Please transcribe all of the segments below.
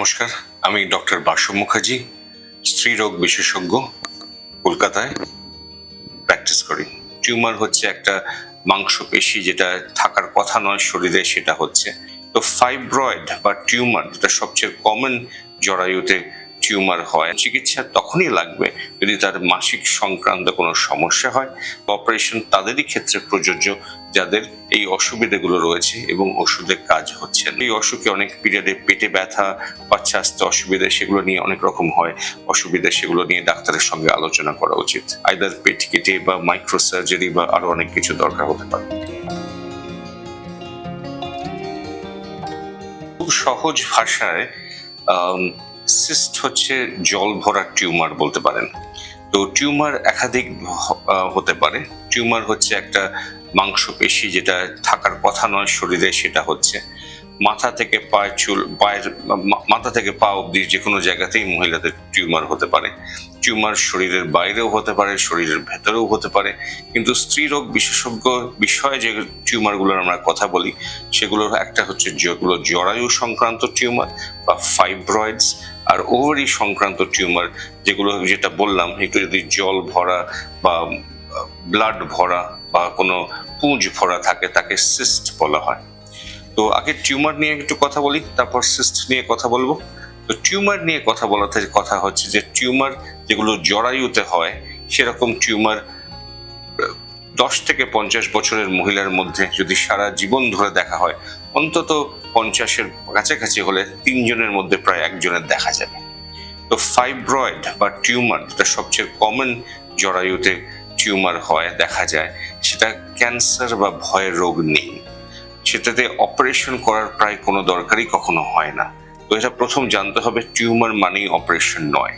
নমস্কার, আমি ডক্টর বাসু মুখার্জি স্ত্রীরোগ বিশেষজ্ঞ, কলকাতায় প্র্যাকটিস করি। টিউমার হচ্ছে একটা মাংসপেশি যেটা থাকার কথা নয়, শরীরে সেটা হচ্ছে। তো ফাইব্রয়েড বা টিউমার যেটা সবচেয়ে কমন জরায়ুতে টিউমার হয়, চিকিৎসা তখনই লাগবে যদি তার মাসিক সংক্রান্ত কোনো সমস্যা হয় অপারেশন তাদেরই ক্ষেত্রে প্রযোজ্য যাদের এই অসুবিধাগুলো রয়েছে এবং ওষুধে কাজ হচ্ছে এই অসুখে অনেক পিরিয়ডে পেটে ব্যথা, বাচ্চা আসতে অসুবিধা সেগুলো নিয়ে অনেক রকম হয়, অসুবিধা সেগুলো নিয়ে ডাক্তারের সঙ্গে আলোচনা করা উচিত। আইদার পেট কেটে বা মাইক্রো সার্জারি বা আরও অনেক কিছু দরকার হতে পারে। খুব সহজ ভাষায় সিস্ট হচ্ছে জল ভরা টিউমার বলতে পারেন। তো টিউমার একাধিক হতে পারে। টিউমার হচ্ছে একটা মাংসপেশি যেটা থাকার কথা নয়, শরীরে সেটা হচ্ছে। মাথা থেকে পায়ের চুল, পায়ের মাথা থেকে পা অব্দি যে কোনো জায়গাতেই মহিলাদের টিউমার হতে পারে। টিউমার শরীরের বাইরেও হতে পারে, শরীরের ভেতরেও হতে পারে। কিন্তু স্ত্রীরোগ বিশেষজ্ঞ বিষয়ে যে টিউমারগুলোর আমরা কথা বলি, সেগুলোর একটা হচ্ছে যেগুলো জরায়ু সংক্রান্ত টিউমার বা ফাইব্রয়েডস আর ওভারি সংক্রান্ত টিউমার, যেগুলো যেটা বললাম, একটু যদি জল ভরা বা ব্লাড ভরা বা কোনো পুঁজ ভরা থাকে, তাকে সিস্ট বলা হয়। তো আগে টিউমার নিয়ে একটু কথা বলি, তারপর সিস্ট নিয়ে কথা বলব। তো টিউমার নিয়ে কথা বলাতে কথা হচ্ছে যে, টিউমার যেগুলো জরায়ুতে হয়, সেরকম টিউমার দশ থেকে পঞ্চাশ বছরের মহিলার মধ্যে যদি সারা জীবন ধরে দেখা হয়, অন্তত পঞ্চাশের কাছাকাছি হলে তিনজনের মধ্যে প্রায় একজনের দেখা যাবে। তো ফাইব্রয়েড বা টিউমার যেটা সবচেয়ে কমন জরায়ুতে টিউমার হয়, দেখা যায়, সেটা ক্যান্সার বা ভয়ের রোগ নেই সেটাতে অপারেশন করার প্রায় কোনো দরকারই কখনো হয় না। তো এটা প্রথম জানতে হবে টিউমার মানেই অপারেশন নয়।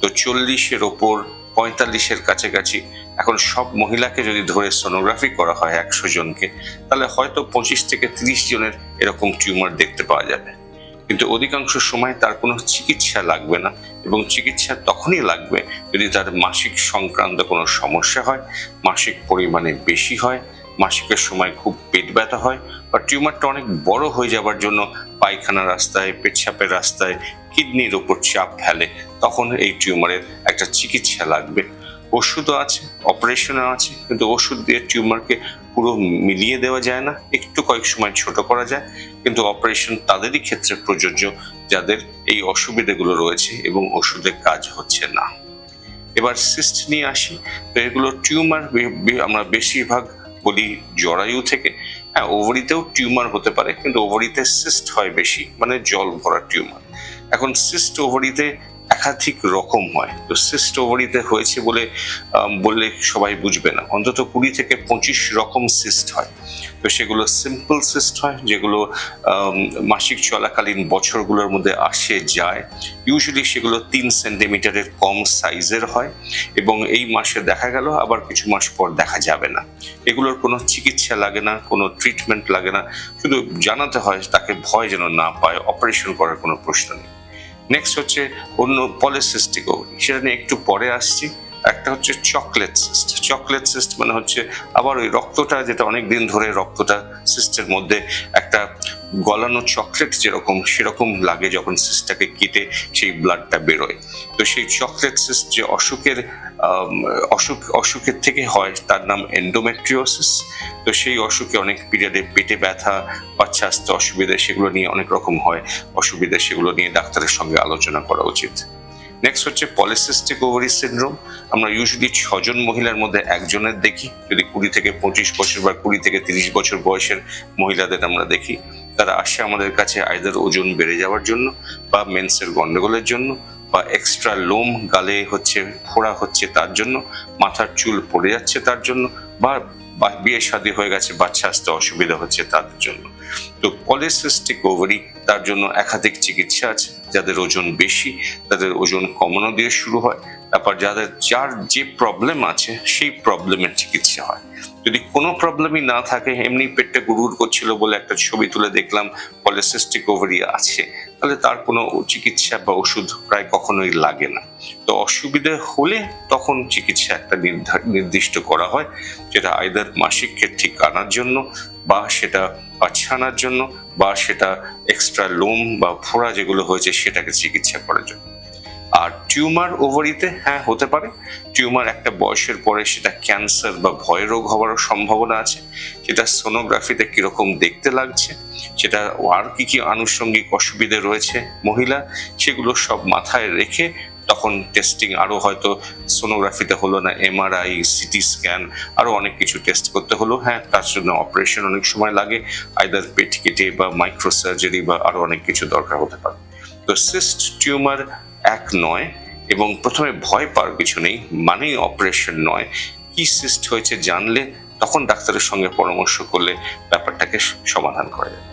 তো চল্লিশের ওপর, পঁয়তাল্লিশের কাছাকাছি, এখন সব মহিলাকে যদি ধরে সোনোগ্রাফি করা হয় একশো জনকে, তাহলে হয়তো পঁচিশ থেকে তিরিশ জনের এরকম টিউমার দেখতে পাওয়া যাবে। কিন্তু অধিকাংশ সময় তার কোনো চিকিৎসা লাগবে না এবং চিকিৎসা তখনই লাগবে যদি তার মাসিক সংক্রান্ত কোনো সমস্যা হয়, মাসিক পরিমাণে বেশি হয় মাসিকের সময় খুব পেট ব্যথা হয় বা টিউমারটা অনেক বড় হয়ে যাবার জন্য পায়খানা রাস্তায়, পেচ্ছাপের রাস্তায়, কিডনির ওপর চাপ ফেলে, তখন এই টিউমারের একটা চিকিৎসা লাগবে। ওষুধও আছে, অপারেশনও আছে, কিন্তু ওষুধ দিয়ে টিউমারকে পুরো মিলিয়ে দেওয়া যায় না, একটু কয়েক সময় ছোট করা যায়, কিন্তু অপারেশন তাদেরই ক্ষেত্রে প্রযোজ্য, যাদের এই অসুবিধাগুলো রয়েছে এবং ওষুধে কাজ হচ্ছে না। এবার সিস্ট নিয়ে আসি, তো এগুলো টিউমার আমরা বেশিরভাগ বলি জরায়ু থেকে হ্যাঁ ওভারিতেও টিউমার হতে পারে, কিন্তু ওভারিতে সিস্ট হয় বেশি মানে জল ভরা টিউমার। এখন সিস্ট ওভারিতে একাধিক রকম হয়। তো সিস্ট ওভারিতে হয়েছে বলে বললে সবাই বুঝবে না। অন্তত কুড়ি থেকে পঁচিশ রকম সিস্ট হয়। তো সেগুলো সিম্পল সিস্ট হয়, যেগুলো মাসিক চলাকালীন বছরগুলোর মধ্যে আসে, যায়। ইউজুয়ালি সেগুলো তিন সেন্টিমিটারের কম সাইজের হয় এবং এই মাসে দেখা গেল, আবার কিছু মাস পর দেখা যাবে না। এগুলোর কোনো চিকিৎসা লাগে না, কোনো ট্রিটমেন্ট লাগে না। শুধু জানাতে হয়, তাকে ভয় যেন না পায় অপারেশন করার কোনো প্রশ্ন নেই। নেক্সট হচ্ছে অন্য পলিসিস্টিক ওভারি সেটা নিয়ে একটু পরে আসছি। একটা হচ্ছে চকলেট সিস্ট চকলেট সিস্ট মানে হচ্ছে আবার ওই রক্তটা, যেটা অনেক দিন ধরে রক্তটা সিস্টের মধ্যে একটা গলানো চকলেট যেরকম, সেরকম লাগে যখন সিস্টটাকে কেটে সেই ব্লাডটা বেরোয়। তো সেই চকলেট সিস্ট যে অসুখের অসুখ, অসুখের থেকে হয়, তার নাম এন্ডোমেট্রিওসিস তো সেই অসুখে অনেক পিরিয়ডে পেটে ব্যথা বাচ্চা আসতে অসুবিধা, সেগুলো নিয়ে অনেক রকম হয়। অসুবিধা সেগুলো নিয়ে ডাক্তারের সঙ্গে আলোচনা করা উচিত। নেক্সট হচ্ছে পলিসিস্টিক ওভারি সিনড্রোম আমরা ইউজুয়ালি ছজন মহিলার মধ্যে একজনের দেখি। যদি কুড়ি থেকে পঁচিশ বছর বা কুড়ি থেকে তিরিশ বছর বয়সের মহিলাদের আমরা দেখি, তারা আসে আমাদের কাছে আইদার ওজন বেড়ে যাওয়ার জন্য বা মেন্সের গন্ডগোলের জন্য বা এক্সট্রা লোম গালে হচ্ছে, ফোড়া হচ্ছে তার জন্য, মাথার চুল পড়ে যাচ্ছে তার জন্য বা বা বিয়ে শাদী হয়ে গেছে, বাচ্চা আসতে অসুবিধা হচ্ছে তাদের জন্য। তো পলিসিস্টিক ওভারি তার জন্য একাধিক চিকিৎসা আছে। যাদের ওজন বেশি, তাদের ওজন কমানো দিয়ে শুরু হয়। তারপর যাদের, যার যে প্রবলেম আছে, সেই প্রবলেমের চিকিৎসা হয়। যদি কোনো প্রবলেমই না থাকে, এমনি পেটটা গুড়গুড় করছিল বলে একটা ছবি তুলে দেখলাম পলিসিস্টিক ওভারি আছে, তাহলে তার কোনো চিকিৎসা বা ওষুধ প্রায় কখনোই লাগে না। তো অসুবিধা হলে তখন চিকিৎসা একটা নির্দিষ্ট করা হয়, যেটা আইদার মাসিককে ঠিক আনার জন্য বা সেটা বাচ্চা আনার জন্য। বা সেটা এক্সট্রা লোম বা ফোড়া যেগুলো হয়েছে সেটাকে চিকিৎসা করার জন্য। আর টিউমার ওভারিতে হ্যাঁ হতে পারে। টিউমার একটা বয়সের পরে সেটা ক্যান্সার বা ভয় রোগ হওয়ারও সম্ভাবনা আছে। সেটা সোনোগ্রাফিতে কীরকম দেখতে লাগছে, সেটা আর কি কি আনুষঙ্গিক অসুবিধে রয়েছে মহিলা, সেগুলো সব মাথায় রেখে তখন টেস্টিং আরও হয়তো সোনোগ্রাফিতে হলো না এমআরআই সিটি স্ক্যান আরও অনেক কিছু টেস্ট করতে হলো। হ্যাঁ তার জন্য অপারেশন অনেক সময় লাগে আইদার পেট কেটে বা মাইক্রো সার্জারি বা আরও অনেক কিছু দরকার হতে পারে। তো সিস্ট টিউমার এক নয়, এবং প্রথমে ভয় পাওয়ার কিছু নেই, মানেই অপারেশন নয়। কি সিস্ট হয়েছে জানলে, তখন ডাক্তারের সঙ্গে পরামর্শ করলে ব্যাপারটাকে সমাধান করা যাবে